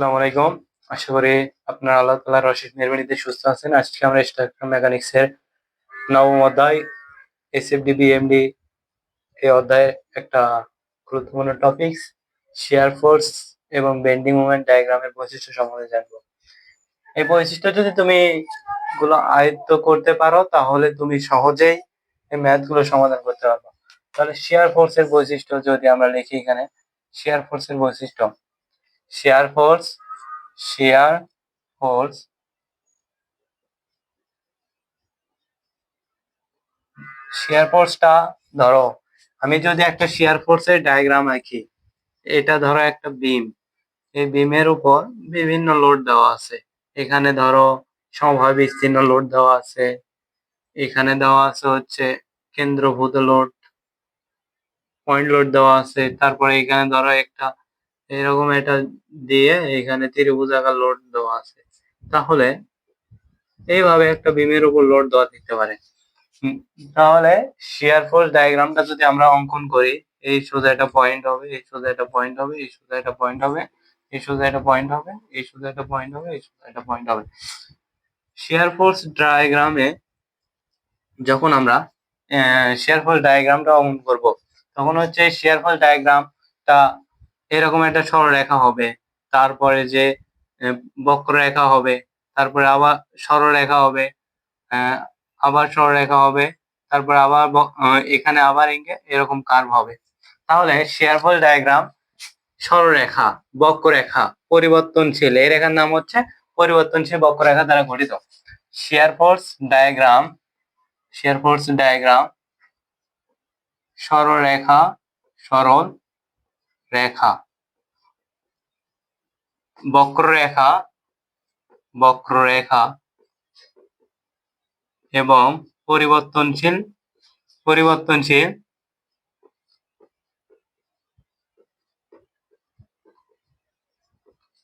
আসসালামু আলাইকুম। আশা করি আপনারা আল্লাহ তালার রশিদ মেহরবানিতে সুস্থ আছেন। আজকে আমরা স্ট্রাকচার মেকানিক্স এর নবম অধ্যায় এস এফ এসএফডি বিএমডি এই অধ্যায়ের একটা গুরুত্বপূর্ণ টপিকস শেয়ার ফোর্স এবং বেন্ডিং মুভমেন্ট ডায়াগ্রামের বৈশিষ্ট্য সম্বন্ধে জানব। এই বৈশিষ্ট্য যদি তুমি গুলো আয়ত্ত করতে পারো, তাহলে তুমি সহজেই এই ম্যাথগুলো সমাধান করতে পারবে। তাহলে শেয়ার ফোর্স এর বৈশিষ্ট্য যদি আমরা লিখি এখানে শেয়ার ফোর্স এর বৈশিষ্ট্য shear force shear force shear ফোর্সটা ধরো, আমি যদি একটা শেয়ার ফোর্সের ডায়াগ্রাম আঁকি, এটা ধরো একটা বিম। এই বিমের উপর বিভিন্ন লোড দেওয়া আছে। এখানে ধরো সমভাবে বিস্তীর্ণ লোড দেওয়া আছে। এখানে দেওয়া আছে হচ্ছে কেন্দ্রভূত লোড, পয়েন্ট লোড দেওয়া আছে। তারপরে এখানে ধরো একটা এরকম এটা দিয়ে এখানে ত্রিভুজ আকার লোড দেওয়া আছে। তাহলে এইভাবে একটা বিমের উপর লোড দেওয়া থাকতে পারে। তাহলে শেয়ার ফোর্স ডায়াগ্রামটা যদি আমরা অঙ্কন করি, এই সোজা একটা পয়েন্ট হবে, এই সোজা একটা পয়েন্ট হবে, এই সোজা একটা পয়েন্ট হবে, এই সোজা একটা পয়েন্ট হবে, এই সোজা একটা পয়েন্ট হবে, এই সোজা একটা পয়েন্ট হবে। শেয়ার ফোর্স ডায়াগ্রামে যখন আমরা শেয়ার ফোর্স ডায়াগ্রামটা অঙ্কন করব, তখন হচ্ছে শেয়ার ফোর্স ডায়াগ্রামটা এরকম একটা সরলরেখা হবে। তারপরে যে বক্ররেখা হবে, তারপরে আবার সরলরেখা হবে আবার সরলরেখা হবে, তারপরে আবার এখানে আবার এঁকে এরকম কার্ভ হবে। তাহলে শেয়ার ফল ডায়াগ্রাম সরলরেখা বক্ররেখা, পরিবর্তনশীল, এই রেখার নাম হচ্ছে পরিবর্তনশীল বক্ররেখা দ্বারা গঠিত। Shear force diagram shear force diagram সরলরেখা সরল রেখা। বক্ররেখা বক্ররেখা এবং পরিবর্তনশীল পরিবর্তনশীল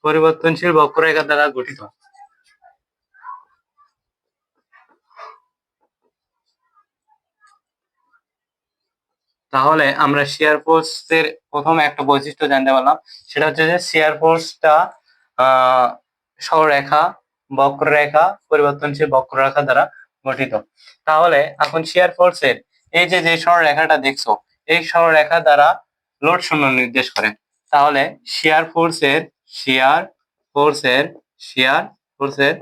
পরিবর্তনশীল বক্ররেখা দ্বারা গঠিত। তাহলে আমরা শেয়ার ফোর্স এর প্রথম একটা বৈশিষ্ট্য জানতে পারলাম। সেটা হচ্ছে যে শেয়ার ফোর্সটা আহ, সরলরেখা, বক্ররেখা, পরিবর্তনশীল বক্ররেখা দ্বারা গঠিত। তাহলে এখন শেয়ার ফোর্স এর এই যে যে সরলরেখাটা দেখছ, এই সরলরেখা দ্বারা লোড শূন্য নির্দেশ করে। তাহলে শেয়ার ফোর্স এর শেয়ার ফোর্স এর শেয়ার ফোর্স এর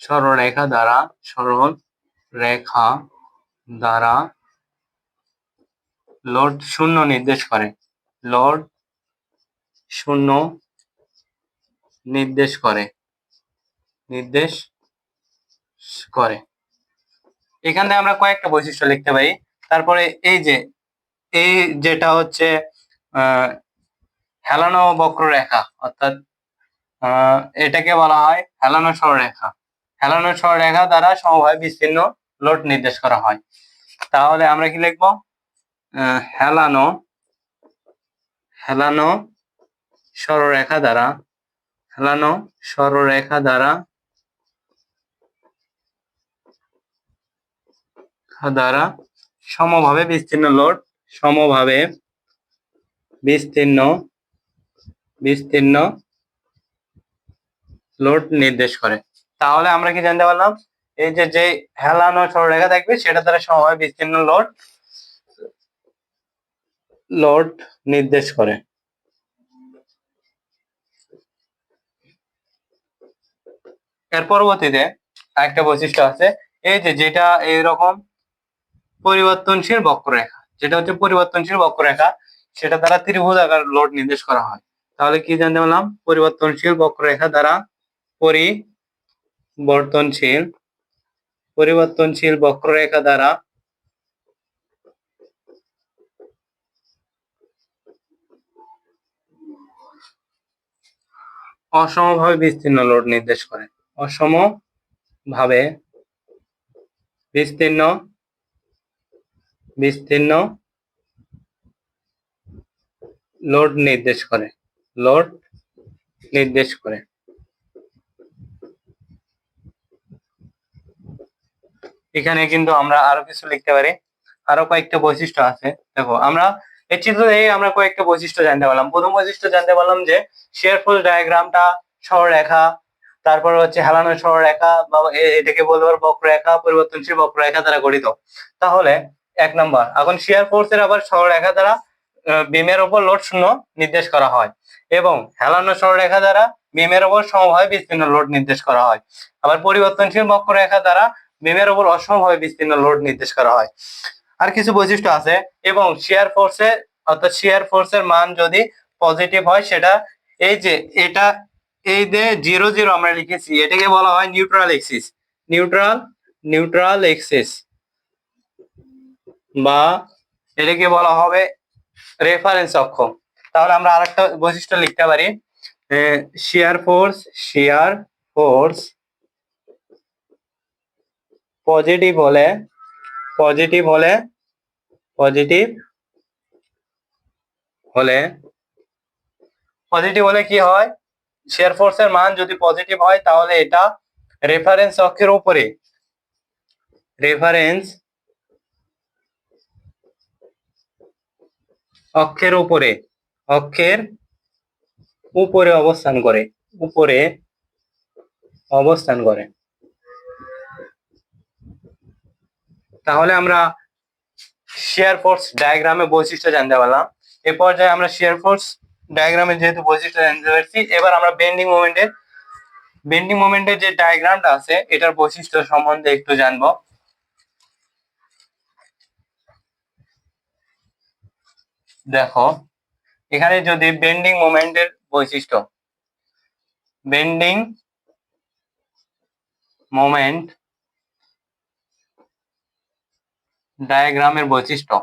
সরলরেখা দ্বারা সরল রেখা দ্বারা লোড শূন্য নির্দেশ করে। লোড শূন্য নির্দেশ করে। নির্দেশ করে। এখানে আমরা কয়েকটা বৈশিষ্ট্য লিখতে পারি। তারপরে এই যে, এই যেটা হচ্ছে হেলানো বক্ররেখা, অর্থাৎ এটাকে বলা হয় হেলানো সরলরেখা। হেলানো সরলরেখা দ্বারা সমভাবে বিস্তীর্ণ লোড নির্দেশ করা হয়। তাহলে আমরা কি লিখব? হেলানো হেলানো সরলরেখা দ্বারা, হেলানো সরলরেখা দ্বারা দ্বারা সমভাবে বিস্তীর্ণ লোড, সমভাবে বিস্তীর্ণ বিস্তীর্ণ লোড নির্দেশ করে। তাহলে আমরা কি জানতে পারলাম? এই যে যে হেলানো সরলরেখা থাকবে সেটা দ্বারা সমভাবে বিস্তীর্ণ লোড লোড নির্দেশ করে। এর পরবর্তীতে আরেকটা বৈশিষ্ট্য আছে। এই যে, যেটা এইরকম পরিবর্তনশীল বক্ররেখা, যেটা হচ্ছে পরিবর্তনশীল বক্ররেখা, সেটা দ্বারা ত্রিভুজ আকার লোড নির্দেশ করা হয়। তাহলে কি জানতে পারলাম? পরিবর্তনশীল বক্ররেখা দ্বারা পরিবর্তনশীল পরিবর্তনশীল বক্ররেখা দ্বারা অসমভাবে বিস্তীর্ণ লোড নির্দেশ করে। অসম ভাবে বিস্তীর্ণ বিস্তীর্ণ লোড নির্দেশ করে। লোড নির্দেশ করে। এখানে কিন্তু আমরা আরও কিছু লিখতে পারি। আরও কয়েকটা বৈশিষ্ট্য আছে। দেখো, আমরা এই চিত্র থেকে আমরা কয়েকটা বৈশিষ্ট্য জানতে পারলাম। প্রথম বৈশিষ্ট্য জানতে পারলাম যে শেয়ার ফোর্স ডায়াগ্রামটা সরলরেখা, তারপর হচ্ছে হেলানো সরলরেখা বা এটাকে বলতে পারো বক্ররেখা, পরিবর্তনশীল বক্ররেখা দ্বারা গঠিত। তাহলে এক নম্বর, এখন শেয়ার ফোর্সের আবার সরলরেখা দ্বারা বিমের উপর লোড শূন্য নির্দেশ করা হয় এবং হেলানো সরলরেখা দ্বারা বিমের উপর সমভাবে বিস্তীর্ণ লোড নির্দেশ করা হয়। আবার পরিবর্তনশীল বক্ররেখা দ্বারা বিমের উপর অসমভাবে বিস্তীর্ণ লোড নির্দেশ করা হয়। আর কিছু বৈশিষ্ট্য আছে, এবং শেয়ার ফোর্সের অর্থাৎ শেয়ার ফোর্সের মান যদি পজিটিভ হয়, সেটা এই যে এটা, এই যে জিরো জিরো আমরা লিখেছি, এটাকে বলা হয় neutral axis neutral neutral axis বা এটাকে বলা হবে রেফারেন্স অক্ষ। তাহলে আমরা আরেকটা বৈশিষ্ট্য লিখতে পারি shear force shear force positive হলে পজিটিভ হলে পজিটিভ হলে পজিটিভ হলে কি হয়? শেয়ার ফোর্সের মান যদি পজিটিভ হয়, তাহলে এটা রেফারেন্স অক্ষের উপরে। রেফারেন্স অক্ষের উপরে অক্ষের উপরে অবস্থান করে, উপরে অবস্থান করে। তাহলে আমরা শেয়ার ফোর্স ডায়াগ্রামে বৈশিষ্ট্য জানতে পারলাম। এ পর্যায়ে আমরা শেয়ার ফোর্স ডায়াগ্রামে যেহেতু বৈশিষ্ট্য জানতে পারছি, এবার আমরা বেন্ডিং মোমেন্টের বেন্ডিং মোমেন্টের যে ডায়াগ্রামটা আছে, এটার বৈশিষ্ট্য সম্বন্ধে একটু জানব। দেখো, এখানে যদি বেন্ডিং মোমেন্টের বৈশিষ্ট্য বেন্ডিং মোমেন্ট ডায়াগ্রামের বৈশিষ্ট্য।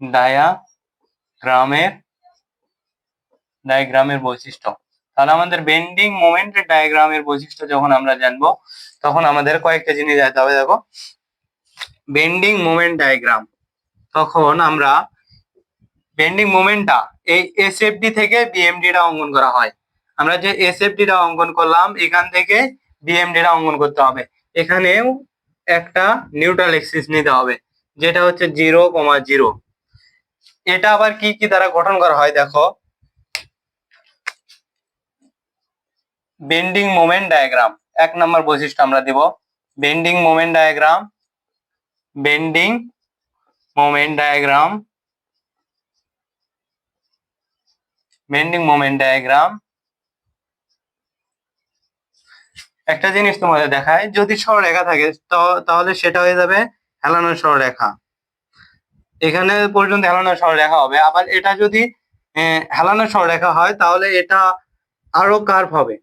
ডায়াগ্রামের ডায়াগ্রামের বৈশিষ্ট্য। তাহলে আমাদের বেন্ডিং মোমেন্টের ডায়াগ্রামের বৈশিষ্ট্য যখন আমরা জানব, তখন আমাদের কয়েকটা জিনিস জানতে হবে, দেখো। বেন্ডিং মোমেন্ট ডায়াগ্রাম তখন আমরা বেন্ডিং মোমেন্টটা এই এসএফডি থেকে বিএমডিটা অঙ্কন করা হয়। আমরা যে এসএফডিটা অঙ্কন করলাম, এখান থেকে বিএমডিটা অঙ্কন করতে হবে। এখানেও একটা নিউট্রাল এক্সিস নিতে হবে। যেটা হচ্ছে জিরো কমা জিরো। এটা আবার কি কি দ্বারা গঠন করা হয় দেখো? বেন্ডিং মোমেন্ট ডায়াগ্রাম এক নম্বর বৈশিষ্ট্য আমরা দেব। Bending moment diagram bending moment diagram bending moment diagram একটা জিনিস তোমাদের দেখায়, যদি সরলরেখা থাকে তাহলে সেটা হয়ে যাবে হেলানো সরলরেখা এখানে পর্যন্ত হেলানো সরলরেখা হবে। আবার এটা যদি হেলানো সরলরেখা হয়, তাহলে এটা আরও কার্ভ হবে।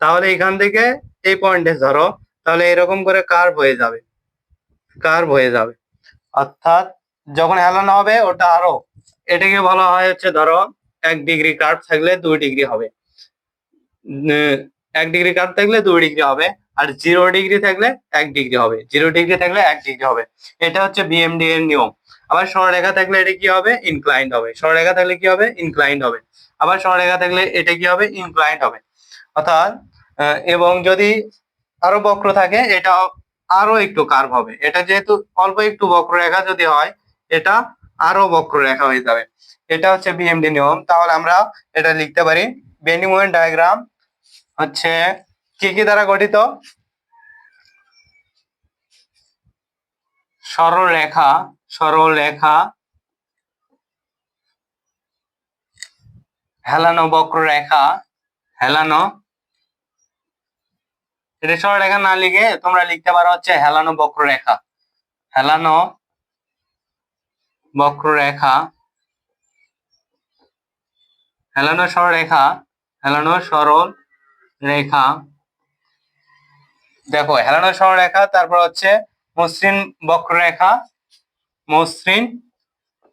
তাহলে এখান থেকে এই পয়েন্টে ধরো, তাহলে এরকম করে কার্ভ হয়ে যাবে। কার্ভ হয়ে যাবে। অর্থাৎ যখন হেলানো হবে, ওটা আরও, এটাকে বলা হয় হচ্ছে ধরো, এক ডিগ্রি কার্ভ থাকলে দুই ডিগ্রি হবে। এক ডিগ্রি কার্ভ থাকলে দুই ডিগ্রি হবে, আর জিরো ডিগ্রি থাকলে এক ডিগ্রি হবে। জিরো ডিগ্রি থাকলে এক ডিগ্রি হবে। এটা হচ্ছে বিএমডি এর নিয়ম। আবার সরলরেখা থাকলে এটা কি হবে? ইনক্লাইন্ড হবে। সরলরেখা থাকলে কি হবে? ইনক্লাইন্ড হবে। আবার সরলরেখা থাকলে এটা কি হবে? ইনক্লাইন্ড হবে। অর্থাৎ এবং যদি আরও বক্র থাকে, এটা আরও একটু কার্ভ হবে। এটা যেহেতু অল্প একটু বক্ররেখা যদি হয়, এটা আরও বক্ররেখা হয়ে যাবে। এটা হচ্ছে বিএমডি নিয়ম। তাহলে আমরা এটা লিখতে পারি। বেন্ডিং ডায়াগ্রাম হচ্ছে কি কি দ্বারা গঠিত? সরল রেখা সরল রেখা হেলানো। বক্ররেখা হেলানো এটা সরল রেখা না লিখে, তোমরা লিখতে পারো হচ্ছে হেলানো বক্ররেখা হেলানো বক্ররেখা হেলানো সরল রেখা হেলানো সরল রেখা। দেখো, হেলানো সরল রেখা, তারপর হচ্ছে মসৃণ বক্ররেখা। মসৃণ,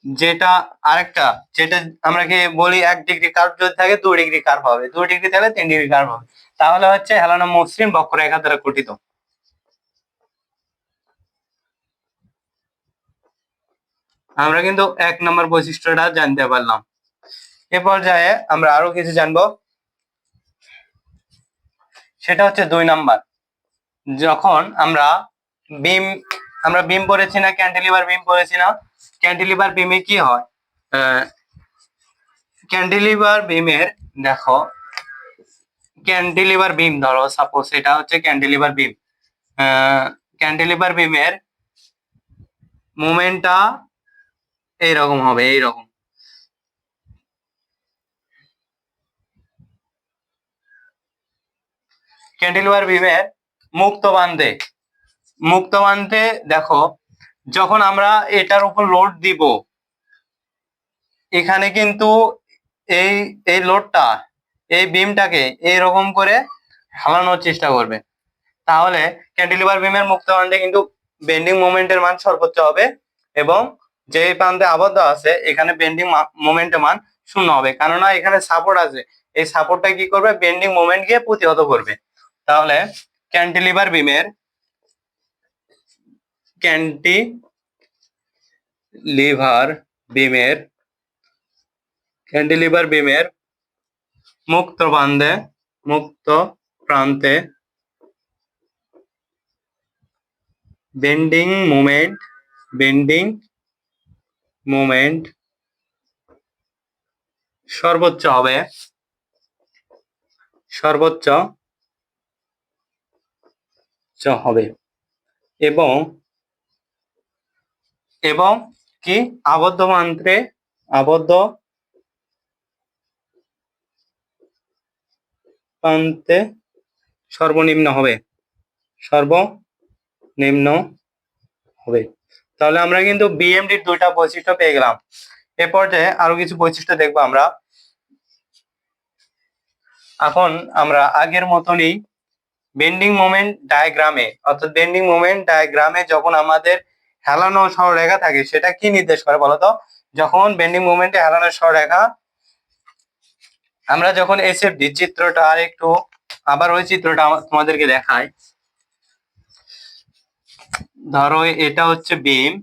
যেটা আরেকটা, যেটা আমরা কি বলি এক ডিগ্রি কার্ভ যদি থাকে, দু ডিগ্রি কার্ভ হবে। দু ডিগ্রি থাকলে তিন ডিগ্রি কার্ভ হবে। তাহলে হচ্ছে হেলানো মসৃণ বক্ররেখা দ্বারা গঠিত। আমরা কিন্তু এক নম্বর বৈশিষ্ট্যটা জানতে পারলাম। এ পর্যায়ে আমরা আরও কিছু জানব। সেটা হচ্ছে দুই নাম্বার। যখন আমরা বিম আমরা বিম পড়েছি না, ক্যান্টিলিভার বিম পড়েছি না, ক্যান্টিলিভার বিমে কি হয়? ক্যান্টিলিভার বিমের, দেখো, ক্যান্টিলিভার বিম ধরো সাপোজ এটা হচ্ছে ক্যান্টিলিভার বিম। ক্যান্টিলিভার বিমের মুভমেন্টটা এইরকম হবে, এইরকম। ক্যান্টিলিভার বিমের মুক্ত বান্ধে মুক্ত বান্ধে দেখো, যখন আমরা এটার উপর লোড দিব, এখানে কিন্তু এই এই লোডটা এই বিমটাকে এইরকম করে হালানোর চেষ্টা করবে। তাহলে ক্যান্টিলিভার বিমের মুক্ত বান্ধে কিন্তু বেন্ডিং মোমেন্টের মান সর্বোচ্চ হবে এবং যে প্রান্তে আবদ্ধ আছে, এখানে বেন্ডিং মোমেন্টের মান শূন্য হবে। কেননা এখানে সাপোর্ট আছে। এই সাপোর্টটা কি করবে? বেন্ডিং মোমেন্টকে প্রতিহত করবে। তাহলে ক্যান্টিলিভার বিমের ক্যান্টি লিভার বিমের ক্যান্টিলিভার বিমের মুক্ত বান্ধে, মুক্ত প্রান্তে বেন্ডিং মুমেন্ট বেন্ডিং মুমেন্ট সর্বোচ্চ হবে, সর্বোচ্চ হবে। এবং এবং কি? আবদ্ধ মান্ত্রে আবদ্ধ প্রান্তে সর্বনিম্ন হবে। সর্বনিম্ন হবে। তাহলে আমরা কিন্তু বিএমডির দুইটা বৈশিষ্ট্য পেয়ে গেলাম। এ পর্যায়ে আরও কিছু বৈশিষ্ট্য দেখব আমরা। এখন আমরা আগের মতনই বেন্ডিং মোমেন্ট ডায়াগ্রামে অর্থাৎ বেন্ডিং মোমেন্ট ডায়াগ্রামে যখন আমাদের হেলানো সরলরেখা থাকে, সেটা কি নির্দেশ করে বলতো যখন বেন্ডিং মোমেন্টে হেলানো সরলরেখা, আমরা যখন এসএফডি চিত্রটা আর একটু আবার ওই চিত্রটা তোমাদেরকে দেখাই। ধরো এটা হচ্ছে বিম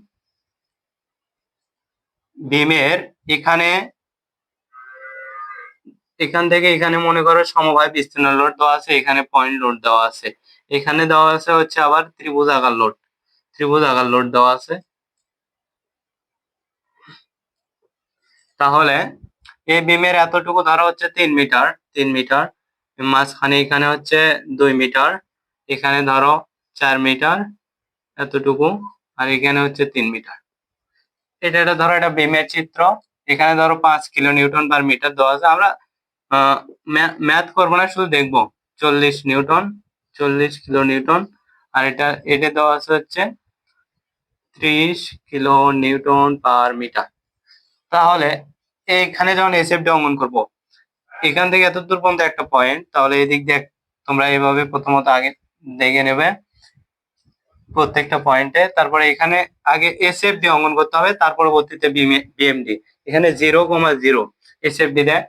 বিমের এখানে এখান থেকে এখানে মনে করো সমবায় বিস্তীর্ণ লোড দেওয়া আছে, এখানে পয়েন্ট লোড দেওয়া আছে। এখানে দেওয়া আছে হচ্ছে আবার ত্রিভুজ আকার লোড ত্রিভুজ আকার লোড দেওয়া আছে। তাহলে এই বিমের এতটুকু ধরা হচ্ছে তিন মিটার তিন মিটার। মাঝখানে এখানে হচ্ছে দুই মিটার, এখানে ধরো চার মিটার এতটুকু, আর এখানে হচ্ছে তিন মিটার। এটা ধরো এটা বিমের চিত্র। এখানে ধরো পাঁচ কিলো নিউটন পার মিটার দেওয়া আছে। আমরা ম্যাথ করব না, শুধু দেখব। চল্লিশ নিউটন, চল্লিশ কিলো নিউটন, আর এটা এটা দেওয়া আছে হচ্ছে ত্রিশ কিলো নিউটন পার মিটার। তাহলে এইখানে যখন এসএফডি অঙ্কন করব, এখান থেকে এত দূর পর্যন্ত একটা পয়েন্ট তাহলে এদিক দিয়ে তোমরা এভাবে প্রথমত আগে দেখে নেবে প্রত্যেকটা পয়েন্টে তারপরে এখানে আগে এসএফডি অঙ্কন করতে হবে, তার পরবর্তীতে বিএমডি এখানে জিরো কমা জিরো এসএফডি দেয়।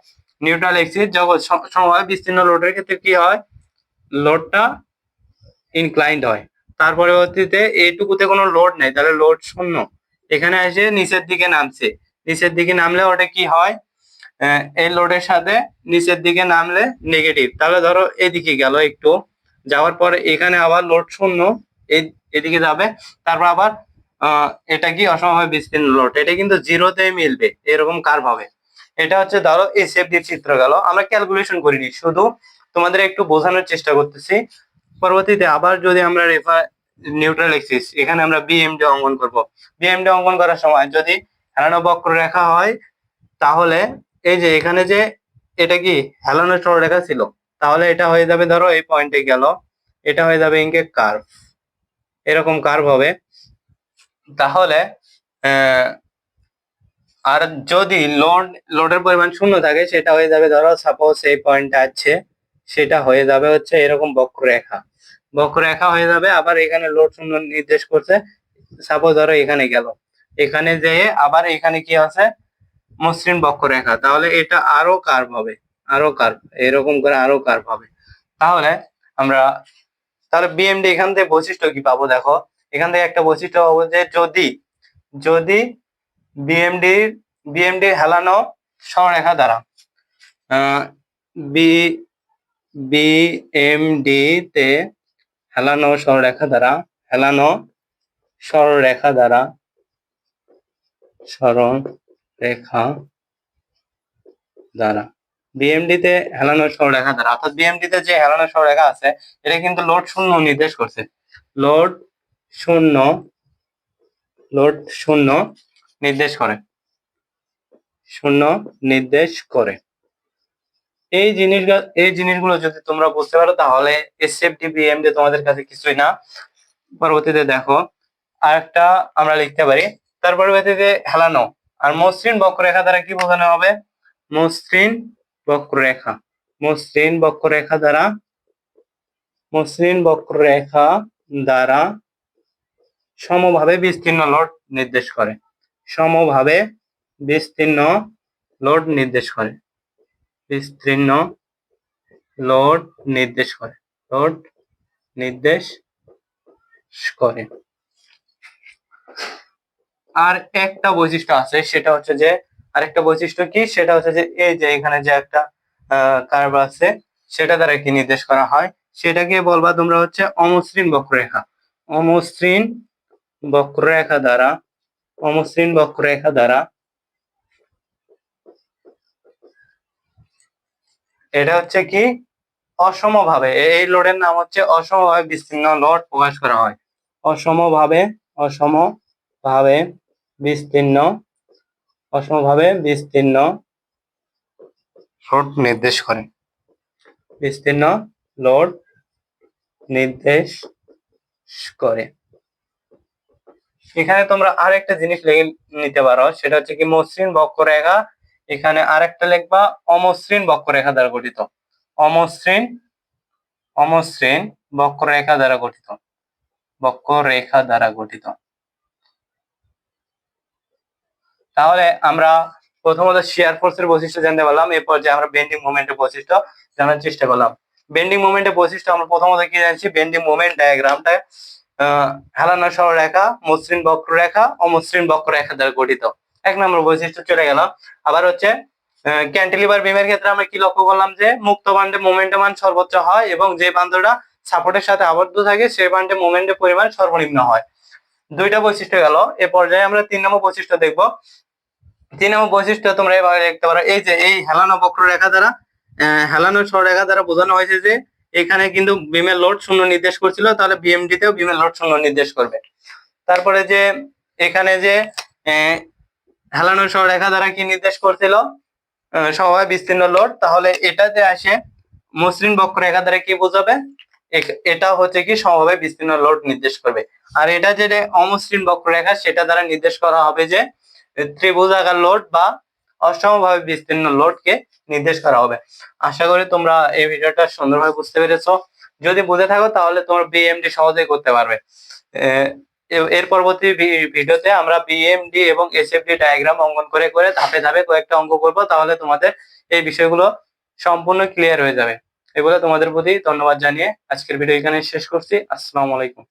নিউট্রাল এক্সিস যখন সম- সমবায় বিস্তীর্ণ লোডের ক্ষেত্রে কি হয়? লোডটা ইনক্লাইন্ড হয়। তার পরবর্তীতে এইটুকুতে কোনো লোড নেই, তাহলে লোড শূন্য। এখানে এসে নিচের দিকে নামছে। নিচের দিকে নামলে ওটা কি হয়? এই লোডের সাথে নিচের দিকে নামলে নেগেটিভ তাহলে ধরো এদিকে গেল একটু। যাওয়ার পর এখানে আবার লোড শূন্য এদিকে যাবে। তারপর আবার এটা কি অসমভাবে বিস্তীর্ণ লোড? এটা কিন্তু জিরোতে মিলবে। এরকম কার্ভ হবে। এটা হচ্ছে ধরো এসএফডি চিত্র গেল। আমরা ক্যালকুলেশন করিনি শুধু তোমাদের একটু বোঝানোর চেষ্টা করতেছি। পরবর্তীতে আবার যদি আমরা রেফার নিউট্রাল এক্সিস এখানে আমরা বিএমডি অঙ্কন করব। বিএমডি অঙ্কন করার সময় যদি হেলানো বক্র রেখা হয়, তাহলে এই যে এখানে যে এটা কি হেলানো সরলরেখা ছিল, তাহলে এটা হয়ে যাবে ধরো এই পয়েন্টে গেল। এটা হয়ে যাবে ইনকে কার্ভ এরকম কার্ভ হবে। তাহলে আর যদি লোড লোডের পরিমাণ শূন্য থাকে, সেটা হয়ে যাবে ধরো সাপোজ এই পয়েন্টটা আছে, সেটা হয়ে যাবে হচ্ছে এরকম বক্ররেখা। বক্ররেখা হয়ে যাবে, আবার এখানে লোড শূন্য নির্দেশ করছে সাপোজ ধরো এখানে গেল। এখানে যেয়ে আবার এখানে কি আছে? মসৃণ বক্ররেখা। তাহলে এটা আরও কার্ভ হবে, আরও কার্ভ এরকম করে আরও কার্ভ হবে। তাহলে আমরা, তাহলে বিএমডি এখান থেকে বৈশিষ্ট্য কি পাবো দেখো? এখান থেকে একটা বৈশিষ্ট্য পাবো যে যদি যদি বিএমডি বিএমডি হেলানো সরলরেখা দ্বারা। বি বিএমডি তে হেলানো সরলরেখা দ্বারা। হেলানো সরলরেখা দ্বারা। সরল রেখা দ্বারা বিএমডি তে হেলানো সরলরেখা দ্বারা। অর্থাৎ বিএমডি তে যে হেলানো সরলরেখা আছে, এটা কিন্তু লোড শূন্য নির্দেশ করছে। লোড শূন্য লোড শূন্য নির্দেশ করে। শূন্য নির্দেশ করে। এই জিনিস এই জিনিসগুলো যদি তোমরা বুঝতে পারো, তাহলে এসএফটি তোমাদের কাছে কিছুই না। পরবর্তীতে দেখো, আরেকটা আমরা লিখতে পারি। তার পরবর্তীতে হেলানো। আর মসৃণ বক্ররেখা দ্বারা কি বোঝানো হবে? মসৃণ বক্ররেখা। মসৃণ বক্ররেখা দ্বারা, মসৃণ বক্ররেখা দ্বারা সমভাবে বিস্তীর্ণ লোড নির্দেশ করে। সমভাবে বিস্তীর্ণ লোড নির্দেশ করে। বিস্তীর্ণ লোড নির্দেশ করে। লোড নির্দেশ করে। আর একটা বৈশিষ্ট্য আছে, সেটা হচ্ছে যে, আরেকটা বৈশিষ্ট্য কি? সেটা হচ্ছে যে, এই যে এখানে যে একটা কার্ভ আছে, সেটা দ্বারা কি নির্দেশ করা হয়? সেটাকে বলবা তোমরা হচ্ছে অমসৃণ বক্ররেখা। অমসৃণ বক্ররেখা দ্বারা অমসৃণ বক্ররেখা দ্বারা। এটা হচ্ছে কি? অসমভাবে। এই লোডের নাম হচ্ছে অসমভাবে বিস্তীর্ণ লোড প্রকাশ করা হয়। অসমভাবে অসমভাবে বিস্তীর্ণ অসমভাবে বিস্তীর্ণ লোড নির্দেশ করে। বিস্তীর্ণ লোড নির্দেশ করে। এখানে তোমরা আরেকটা জিনিস লিখে নিতে পারো, সেটা হচ্ছে কি মসৃণ বক্ররেখা। এখানে আরেকটা লিখবা, অমসৃণ বক্ররেখা দ্বারা গঠিত। অমসৃণ অমসৃণ বক্ররেখা দ্বারা গঠিত। বক্ররেখা দ্বারা গঠিত। তাহলে আমরা প্রথমত শেয়ার ফোর্সের বৈশিষ্ট্য জানতে পারলাম, এরপর যে আমরা বেন্ডিং মোমেন্টের বৈশিষ্ট্য জানার চেষ্টা করলাম। বেন্ডিং মোমেন্টের বৈশিষ্ট্য আমরা প্রথমত কি জানছি? বেন্ডিং মোমেন্ট ডায়াগ্রামটা হেলানো সরলরেখা, মসৃণ বক্ররেখা অমসৃণ বক্ররেখা দ্বারা গঠিত। এক নম্বর বৈশিষ্ট্য চলে গেল। আবার হচ্ছে ক্যান্টিলিভার বিমের ক্ষেত্রে আমরা কি লক্ষ্য করলাম যে, মুক্ত বান্ডে মোমেন্টের মান সর্বোচ্চ হয় এবং যে বান্ধটা সাপোর্টের সাথে আবদ্ধ থাকে সেই বান্ডে মোমেন্টের পরিমাণ সর্বনিম্ন হয়। দুইটা বৈশিষ্ট্য গেল। এ পর্যায়ে আমরা তিন নম্বর বৈশিষ্ট্য দেখব। তিন নম্বর বৈশিষ্ট্য তোমরা এভাবে দেখতে পারো। এই যে, এই হেলানো বক্ররেখা দ্বারা হেলানো সররেখা দ্বারা বোঝানো হয়েছে যে এখানে কিন্তু বিমের লোড শূন্য নির্দেশ করছিল, তাহলে বিএমডি তেও বিমের লোড শূন্য নির্দেশ করবে। তারপরে যে, এখানে যে হেলানো সররেখা দ্বারা কি নির্দেশ করছিল? সমবায় বিস্তীর্ণ লোড তাহলে এটাতে আসে, মসৃণ বক্ররেখা দ্বারা কি বোঝাবে? এটা হচ্ছে কি সমভাবে বিস্তীর্ণ লোড নির্দেশ করবে। আর এটা যে অমসৃণ বক্ররেখা, সেটা দ্বারা নির্দেশ করা হবে যে ত্রিভুজাকার লোড বা অসমভাবে বিস্তীর্ণ লোডকে নির্দেশ করা হবে। আশা করি তোমরা এই ভিডিওটা সুন্দরভাবে বুঝতে পেরেছ। যদি বুঝে থাকো, তাহলে তোমরা বিএমডি সহজেই করতে পারবে। এর পরবর্তী ভিডিওতে আমরা বিএমডি এবং এসএফডি ডায়াগ্রাম অঙ্কন করে করে ধাপে ধাপে কয়েকটা অঙ্ক করব, তাহলে তোমাদের এই বিষয়গুলো সম্পূর্ণ ক্লিয়ার হয়ে যাবে। এগুলো তোমাদের প্রতি ধন্যবাদ জানিয়ে আজকের ভিডিও এখানে শেষ করছি। আসসালামু আলাইকুম।